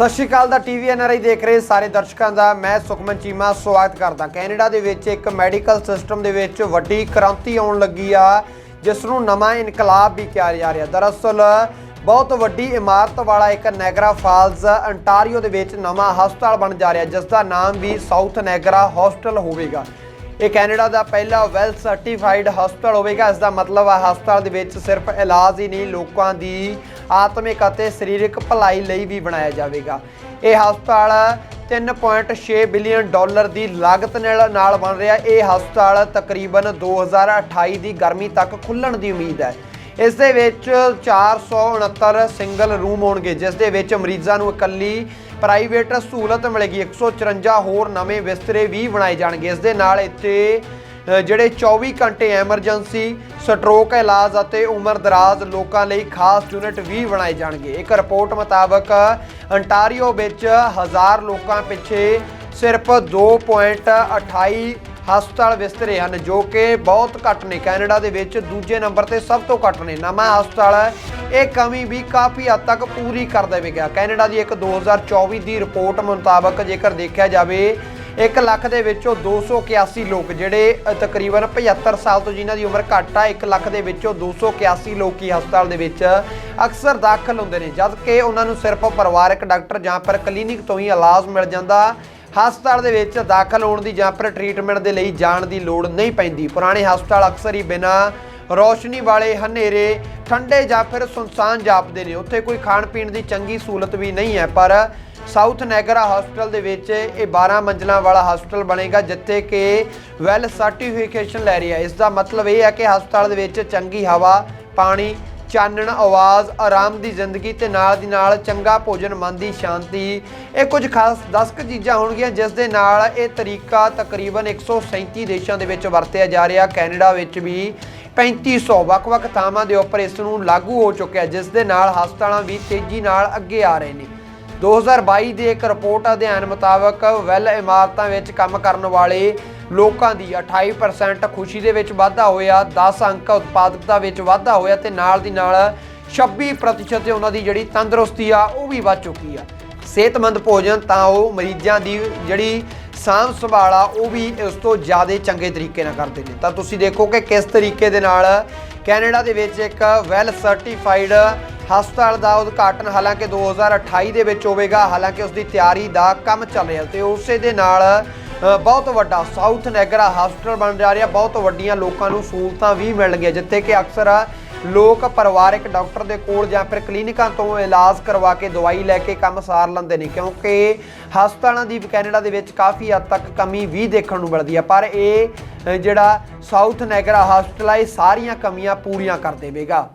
ਸਤਿ ਸ਼੍ਰੀ ਅਕਾਲ ਦਾ TV NRI ਦੇਖ ਰਹੇ ਸਾਰੇ ਦਰਸ਼ਕਾਂ ਦਾ, ਮੈਂ ਸੁਖਮਨ ਚੀਮਾ, ਸਵਾਗਤ ਕਰਦਾ ਕੈਨੇਡਾ ਦੇ ਵਿੱਚ ਇੱਕ ਮੈਡੀਕਲ ਸਿਸਟਮ ਦੇ ਵਿੱਚ ਵੱਡੀ ਕ੍ਰਾਂਤੀ ਆਉਣ ਲੱਗੀ ਆ, ਜਿਸ ਨੂੰ ਨਵਾਂ ਇਨਕਲਾਬ ਵੀ ਕਿਹਾ ਜਾ ਰਿਹਾ। ਦਰਅਸਲ, ਬਹੁਤ ਵੱਡੀ ਇਮਾਰਤ ਵਾਲਾ ਇੱਕ ਨੈਗਰਾ ਫਾਲਸ ਅੰਟਾਰੀਓ ਦੇ ਵਿੱਚ ਨਵਾਂ ਹਸਪਤਾਲ ਬਣ ਜਾ ਰਿਹਾ ਜਿਸ ਦਾ ਨਾਮ ਵੀ ਸਾਊਥ ਨੈਗਰਾ ਹਸਪਤਾਲ ਹੋਵੇਗਾ। ਇਹ ਕੈਨੇਡਾ ਦਾ ਪਹਿਲਾ ਵੈਲ ਸਰਟੀਫਾਈਡ ਹਸਪਤਾਲ ਹੋਵੇਗਾ। ਇਸ ਦਾ ਮਤਲਬ ਆ ਹਸਪਤਾਲ ਦੇ ਵਿੱਚ ਸਿਰਫ ਇਲਾਜ ਹੀ ਨਹੀਂ, ਲੋਕਾਂ ਦੀ ਆਤਮਿਕ ਅਤੇ ਸਰੀਰਕ ਭਲਾਈ ਲਈ ਵੀ ਬਣਾਇਆ ਜਾਵੇਗਾ। ਇਹ ਹਸਪਤਾਲ 3.6 ਬਿਲੀਅਨ ਡਾਲਰ ਦੀ ਲਾਗਤ ਨਾਲ ਨਾਲ ਬਣ ਰਿਹਾ। ਇਹ ਹਸਪਤਾਲ ਤਕਰੀਬਨ 2028 ਦੀ ਗਰਮੀ ਤੱਕ ਖੁੱਲਣ ਦੀ ਉਮੀਦ ਹੈ। ਇਸ ਦੇ ਵਿੱਚ 469 ਸਿੰਗਲ ਰੂਮ ਹੋਣਗੇ, ਜਿਸ ਦੇ ਵਿੱਚ ਮਰੀਜ਼ਾਂ ਨੂੰ ਇਕੱਲੀ ਪ੍ਰਾਈਵੇਟ ਸਹੂਲਤ ਮਿਲੇਗੀ। 154 ਹੋਰ ਨਵੇਂ ਬਿਸਤਰੇ ਵੀ ਬਣਾਏ ਜਾਣਗੇ। ਇਸ ਦੇ ਨਾਲ ਇੱਥੇ ਜਿਹੜੇ 24 ਘੰਟੇ ਐਮਰਜੈਂਸੀ, ਸਟ੍ਰੋਕ ਇਲਾਜ ਅਤੇ ਉਮਰ ਦਰਾਜ਼ ਲੋਕਾਂ ਲਈ ਖਾਸ ਯੂਨਿਟ ਵੀ ਬਣਾਏ ਜਾਣਗੇ। ਇੱਕ ਰਿਪੋਰਟ ਮੁਤਾਬਕ ਅੰਟਾਰੀਓ ਵਿੱਚ ਹਜ਼ਾਰ ਲੋਕਾਂ ਪਿੱਛੇ ਸਿਰਫ 2.28 ਹਸਪਤਾਲ ਵਿਸਤਰੇ ਹਨ, ਜੋ ਕਿ ਬਹੁਤ ਘੱਟ ਨੇ। ਕੈਨੇਡਾ ਦੇ ਵਿੱਚ ਦੂਜੇ ਨੰਬਰ ਤੇ ਸਭ ਤੋਂ ਘੱਟ ਨੇ। ਨਵਾਂ ਹਸਪਤਾਲ ਹੈ। ਇਹ ਕਮੀ ਵੀ ਕਾਫੀ ਹੱਦ ਤੱਕ ਪੂਰੀ ਕਰ ਦੇਵੇਗਾ। ਕੈਨੇਡਾ ਦੀ ਇੱਕ 2024 ਦੀ ਰਿਪੋਰਟ ਮੁਤਾਬਕ ਜੇਕਰ ਦੇਖਿਆ ਜਾਵੇ 1 ਲੱਖ ਦੇ ਵਿੱਚੋਂ 281 ਲੋਕ, ਜਿਹੜੇ ਤਕਰੀਬਨ 75 ਸਾਲ ਤੋਂ ਜਿਨ੍ਹਾਂ ਦੀ ਉਮਰ ਘੱਟ ਆ 1 ਲੱਖ ਦੇ ਵਿੱਚੋਂ 281 ਲੋਕ ਹੀ ਹਸਪਤਾਲ ਦੇ ਵਿੱਚ ਅਕਸਰ ਦਾਖਲ ਹੁੰਦੇ ਨੇ। ਜਦ ਕਿ ਉਹਨਾਂ ਨੂੰ ਸਿਰਫ ਪਰਿਵਾਰਕ ਡਾਕਟਰ ਜਾਂ ਫਿਰ ਕਲੀਨਿਕ ਤੋਂ ਹੀ ਇਲਾਜ ਮਿਲ ਜਾਂਦਾ। ਹਸਪਤਾਲ ਦੇ ਵਿੱਚ ਦਾਖਲ ਹੋਣ ਦੀ ਜਾਂ ਫਿਰ ਟ੍ਰੀਟਮੈਂਟ ਦੇ ਲਈ ਜਾਣ ਦੀ ਲੋੜ ਨਹੀਂ ਪੈਂਦੀ। ਪੁਰਾਣੇ ਹਸਪਤਾਲ ਅਕਸਰ ਹੀ ਬਿਨਾਂ ਰੋਸ਼ਨੀ ਵਾਲੇ ਹਨੇਰੇ, ਠੰਡੇ ਜਾਂ ਫਿਰ ਸੁਨਸਾਨ ਜਾਪਦੇ ਨੇ। ਉੱਥੇ ਕੋਈ ਖਾਣ ਪੀਣ ਦੀ ਚੰਗੀ ਸਹੂਲਤ ਵੀ ਨਹੀਂ ਹੈ, ਪਰ ਸਾਊਥ ਨੈਗਰਾ ਹਸਪਤਾਲ ਦੇ ਵਿੱਚ ਇਹ 12 ਮੰਜ਼ਲਾਂ ਵਾਲਾ ਹਸਪਤਾਲ ਬਣੇਗਾ, ਜਿੱਥੇ ਕਿ ਵੈਲ ਸਰਟੀਫਿਕੇਸ਼ਨ ਲੈ ਰਿਹਾ ਇਸ ਦਾ ਮਤਲਬ ਇਹ ਹੈ ਕਿ ਹਸਪਤਾਲ ਦੇ ਵਿੱਚ ਚੰਗੀ ਹਵਾ, ਪਾਣੀ ਚਾਨਣ ਆਵਾਜ਼, ਆਰਾਮ ਦੀ ਜ਼ਿੰਦਗੀ ਤੇ ਨਾਲ ਦੀ ਨਾਲ ਚੰਗਾ ਭੋਜਨ, ਮਨ ਦੀ ਸ਼ਾਂਤੀ। ਇਹ ਕੁਝ ਖਾਸ 10 ਕੁ ਚੀਜ਼ਾਂ ਹੋਣਗੀਆਂ, ਜਿਸ ਦੇ ਨਾਲ ਇਹ ਤਰੀਕਾ ਤਕਰੀਬਨ 137 ਦੇਸ਼ਾਂ ਦੇ ਵਿੱਚ ਵਰਤਿਆ ਜਾ ਰਿਹਾ। ਕੈਨੇਡਾ ਵਿੱਚ ਵੀ 3500 ਵੱਖ-ਵੱਖ ਥਾਵਾਂ ਦੇ ਉੱਪਰ ਇਸ ਨੂੰ ਲਾਗੂ ਹੋ ਚੁੱਕਿਆ, ਜਿਸ ਦੇ ਨਾਲ ਹਸਪਤਾਲਾਂ ਵੀ ਤੇਜ਼ੀ ਨਾਲ ਅੱਗੇ ਆ ਰਹੇ ਨੇ। 2022 ਦੀ ਇੱਕ ਰਿਪੋਰਟ ਅਧਿਐਨ ਮੁਤਾਬਕ, ਵੈਲ ਇਮਾਰਤਾਂ ਵਿੱਚ ਕੰਮ ਕਰਨ ਵਾਲੇ ਲੋਕਾਂ ਦੀ 28% ਖੁਸ਼ੀ ਦੇ ਵਿੱਚ ਵਾਧਾ ਹੋਇਆ 10 ਅੰਕ ਉਤਪਾਦਕਤਾ ਵਿੱਚ ਵਾਧਾ ਹੋਇਆ ਤੇ ਨਾਲ ਦੀ ਨਾਲ 26% ਤੇ ਉਹਨਾਂ ਦੀ ਜਿਹੜੀ ਤੰਦਰੁਸਤੀ ਆ, ਉਹ ਵੀ ਵੱਧ ਚੁੱਕੀ ਆ। ਸਿਹਤਮੰਦ ਭੋਜਨ ਤਾਂ ਉਹ ਮਰੀਜ਼ਾਂ ਦੀ ਜਿਹੜੀ ਸਾਂਭ ਸੰਭਾਲ ਆ, ਉਹ ਵੀ ਇਸ ਤੋਂ ਜ਼ਿਆਦਾ ਚੰਗੇ ਤਰੀਕੇ ਨਾਲ ਕਰਦੇ ਨੇ। ਤਾਂ ਤੁਸੀਂ ਦੇਖੋ ਕਿ ਕਿਸ ਤਰੀਕੇ ਦੇ ਨਾਲ ਕੈਨੇਡਾ ਦੇ ਵਿੱਚ ਇੱਕ ਵੈਲ ਸਰਟੀਫਾਈਡ ਹਸਪਤਾਲ ਦਾ ਉਦਘਾਟਨ ਹਾਲਾਂਕਿ 2028 ਦੇ ਵਿੱਚ ਹੋਵੇਗਾ, ਹਾਲਾਂਕਿ ਉਸ ਦੀ ਤਿਆਰੀ ਦਾ ਕੰਮ ਚੱਲ ਰਿਹਾ ਤੇ ਉਸੇ ਦੇ ਨਾਲ ਬਹੁਤ ਵੱਡਾ ਸਾਊਥ ਨੈਗਰਾ ਹਸਪਤਾਲ ਬਣ ਜਾ ਰਿਹਾ। ਬਹੁਤ ਵੱਡੀਆਂ ਲੋਕਾਂ ਨੂੰ ਸਹੂਲਤਾਂ ਵੀ ਮਿਲਣਗੀਆਂ ਜਿੱਥੇ ਕਿ ਅਕਸਰ ਲੋਕ ਪਰਿਵਾਰਕ ਡਾਕਟਰ ਦੇ ਕੋਲ ਜਾਂ ਫਿਰ ਕਲੀਨਿਕਾਂ ਤੋਂ ਇਲਾਜ ਕਰਵਾ ਕੇ ਦਵਾਈ ਲੈ ਕੇ ਕੰਮ ਸਾਰ ਲੈਂਦੇ ਨੇ, ਕਿਉਂਕਿ ਹਸਪਤਾਲਾਂ ਦੀ ਕੈਨੇਡਾ ਦੇ ਵਿੱਚ ਕਾਫੀ ਹੱਦ ਤੱਕ ਕਮੀ ਵੀ ਦੇਖਣ ਨੂੰ ਮਿਲਦੀ ਹੈ। ਪਰ ਇਹ ਜਿਹੜਾ ਸਾਊਥ ਨੈਗਰਾ ਹਸਪਤਾਲ ਹੈ, ਇਹ ਸਾਰੀਆਂ ਕਮੀਆਂ ਪੂਰੀਆਂ ਕਰ ਦੇਵੇਗਾ।